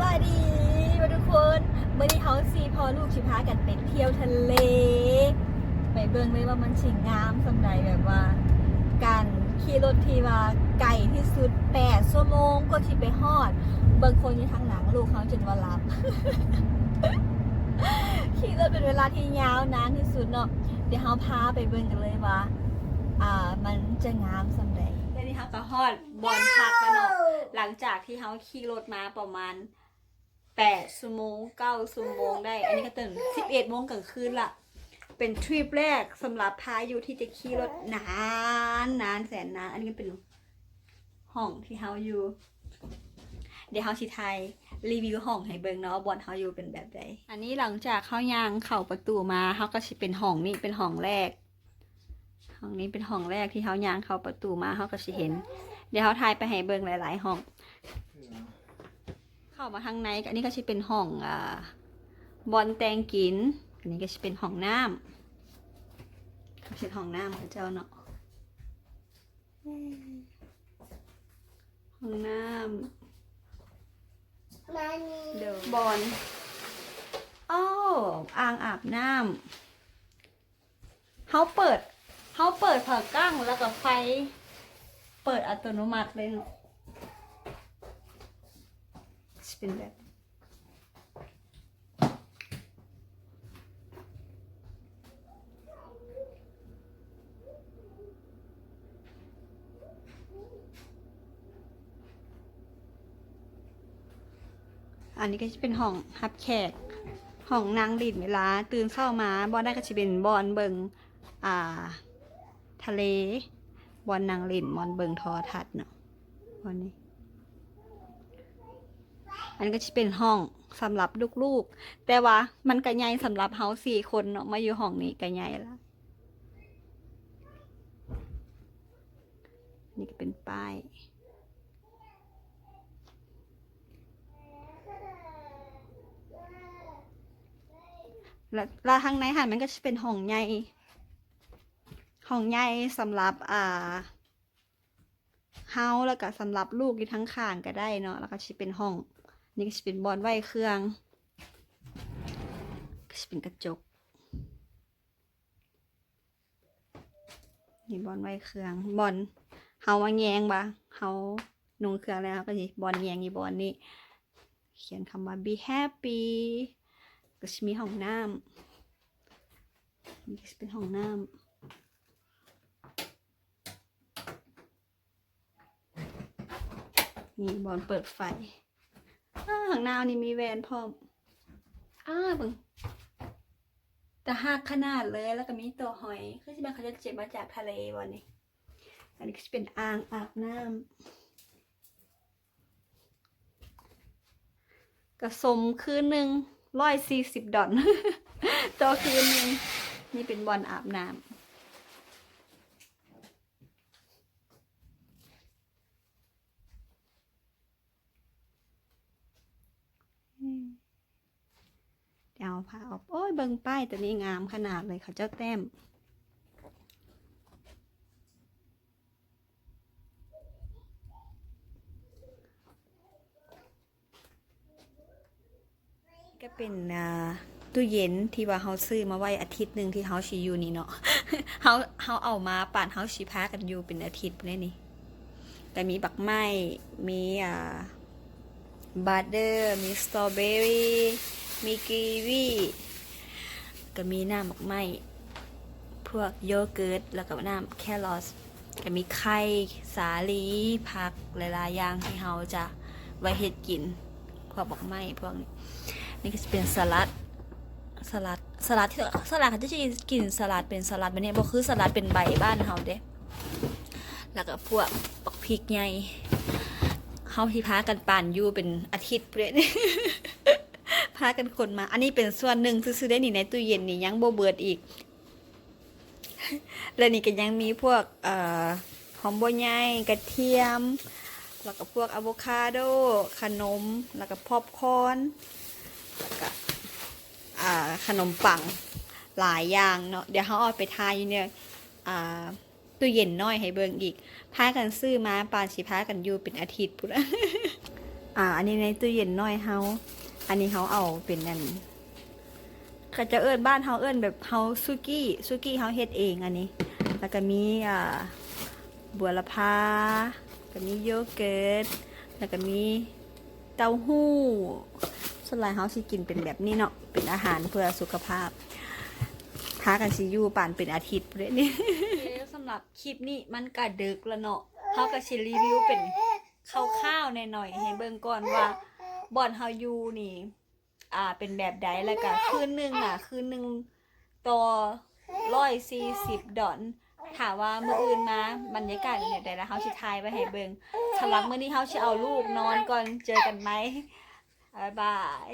บายดีมาทุกคนเมื่อนี้เขาซีพอลูกชิพากันไปเที่ยวทะเล ไปเบิ่งเลยว่ามันชิงงามสำใดแบบว่า การขี่รถที่ว่าไกลที่สุด8ชั่วโมงก็ที่ไปฮอดเบิ่งคนอยู่ทางหลังลูกเขาจนว่าหลับ ขี่รถเป็นเวลาที่ยาวนานที่สุดเนาะเดี๋ยวเขาพาไปเบิ่งกันเลยว่า อ่ามันจะงามสำใดแค่นี้เขาก็ฮอดบอนพักแล้วเนาะหลังจากที่เขาขี่รถมาประมาณ แปดชั่วโมงเก้าชั่วโมงได้ อันนี้ก็ตื่นสิบเอ็ดโมงกลางคืนละเป็นทริปแรกสำหรับพายุที่จะขี่รถนานนานแสนนาน อันนี้ก็เป็นห้องที่เขาอยู่ เดี๋ยวเขาชิไทยรีวิวห้องให้เบิ่งเนาะบอนเขาอยู่เป็นแบบใดอันนี้หลังจากเข้ายางเข้าประตูมาเขาก็ชิเป็นห้องนี้เป็นห้องแรก ห้องนี้เป็นห้องแรกที่เขายางเข้าประตูมาเขาก็ชิเห็น เดี๋ยวเขาทายไปให้เบิ่งหลาย ๆ ห้อง เข้ามาทางในอันนี้ก็จะเป็นห้องอ่าบอลแตงกิน อันนี้ก็จะเป็นห้องน้ำเขาเป็นห้องน้ำของเจ้าเนาะห้องน้ำเดี๋ยวบอลอ้าวอ่างอาบน้ำเขาเปิดเขาเปิดผักกั้งแล้วก็ไฟ เปิดอัตโนมัติเลยเนาะ จะ เป็นแบบอันนี้ก็จะเป็นห้องฮับแขกห้องนางดินเวลา ตื่นเช้ามาบอนได้ก็จะเป็นบอนเบิงอ่า ทะเลบอนนางลินบอนเบิงทอทัดเนาะบอนนี้ อันก็จะเป็นห้องสำหรับลูกๆ แต่ว่ามันก็ใหญ่สำหรับเฮาสี่คนเนาะมาอยู่ห้องนี้ก็ใหญ่ละนี่ก็เป็นป้ายแล้วทางในหันมันก็จะเป็นห้องใหญ่ห้องใหญ่สำหรับอ่าเฮาแล้วก็สำหรับลูกอยู่ทั้งข้างก็ได้เนาะแล้วก็จะเป็นห้อง นี่ก็จะเป็นบอลไหวเครื่องก็จะเป็นกระจกนี่บอลไหวเครื่องบอลเฮาว่าแยงบะเฮานุ่งเครื่องแล้วก็จะบอลแยงอีบอลนี่เขียนคำว่า be happy ก็จะมีห้องน้ำนี่ก็จะเป็นห้องน้ำนี่บอลเปิดไฟ ข้างหน้านี่มีแวนพร้อมอ้าเบึงแต่หักขนาดเลยแล้วก็มีตัวหอยคือที่มันเขาจะเจ็บมาจากทะเลบอลนี่อันนี้ก็จะเป็นอ่างอาบน้ำกระสมคืนหนึ่งร้อยสี่สิบดอนต่อคืนหนึ่งนี่เป็นบอลอาบน้ำ เอาผ้าออกโอ้ยเบิ่งป้ายตัวนี้งามขนาดเลยค่ะเจ้าแต้ม ก็เป็นตู้เย็นที่ว่าเฮาซื้อมาไว้อาทิตย์หนึ่งที่เฮาชีอยู่นี่เนาะเฮาเฮาเอามาป่านเฮาชีพากันอยู่เป็นอาทิตย์เลยนี่ แต่มีบักไม้มีอ่าบัตเตอร์มีสตรอเบอรี่ มีกีวีก็มีน้ำบักไม้พวกโยเกิร์ตแล้วก็น้ำแครอทก็มีไข่สาลีผักหลายๆอย่างที่เราจะไว้เฮ็ดกินพวกบักไม้พวกนี้นี่ก็จะเป็นสลัดสลัดสลัดที่สลัดเขาจะกินสลัดเป็นสลัดแบบนี้บ่คือสลัดเป็นใบบ้านเฮาเด้แล้วก็พวกบักพริกใหญ่เฮาที่พากันปั่นอยู่เป็นอาทิตย์เปรต พากันคนมา อันนี้เป็นส่วนหนึ่งซื้อๆได้นี่ในตู้เย็นนี่ยังโบเบิดอีก แล้วนี่ก็ยังมีพวกเอ่อหอมบัวใหญ่กระเทียม แล้วก็พวกอะโวคาโด ขนม แล้วก็พอปคอนแล้วก็ขนมปังหลายอย่างเนาะเดี๋ยวเขาเอาไปทายอยู่เนี่ยตู้เย็นน้อยให้เบิ่งอีกพากันซื้อมาปานสิพากันอยู่เป็นอาทิตย์พุ่นอ่าอันนี้ในตู้เย็นน้อยเฮา อันนี้เฮาเอาเป็นนั่นเขาจะเอิ้นบ้านเฮาเอิ้นแบบเฮาซุกี้ซุกี้เฮาเฮ็ดเองอันนี้ แล้วก็มีอ่าบัวละพาก็มีโยเกิร์ตแล้วก็มีเต้าหู้ส่วนหลายเฮาสิกินเป็นแบบนี้เนาะเป็นอาหารเพื่อสุขภาพพากันสิยูป่านเป็นอาทิตย์เลยนี่สำหรับคลิปนี้มันก็ดึกล้วเนาะเฮาก็สิรีวิวเป็นคร่าวๆหน่อยๆให้เบิ่งก่อนว่า บ่อนเฮาอยู่นี่ อ่า เป็นแบบใดแล้วก็คืนหนึงอะ คืนหนึงต่อ140ดอนถามว่ามื้ออื่นมาบรรยากาศเป็นแบบใดแล้วเฮาสิทายไว้ให้เบิ่งสำหรับมื้อนี้เฮาสิเอาลูกนอนก่อนเจอกันไหมบ๊ายบาย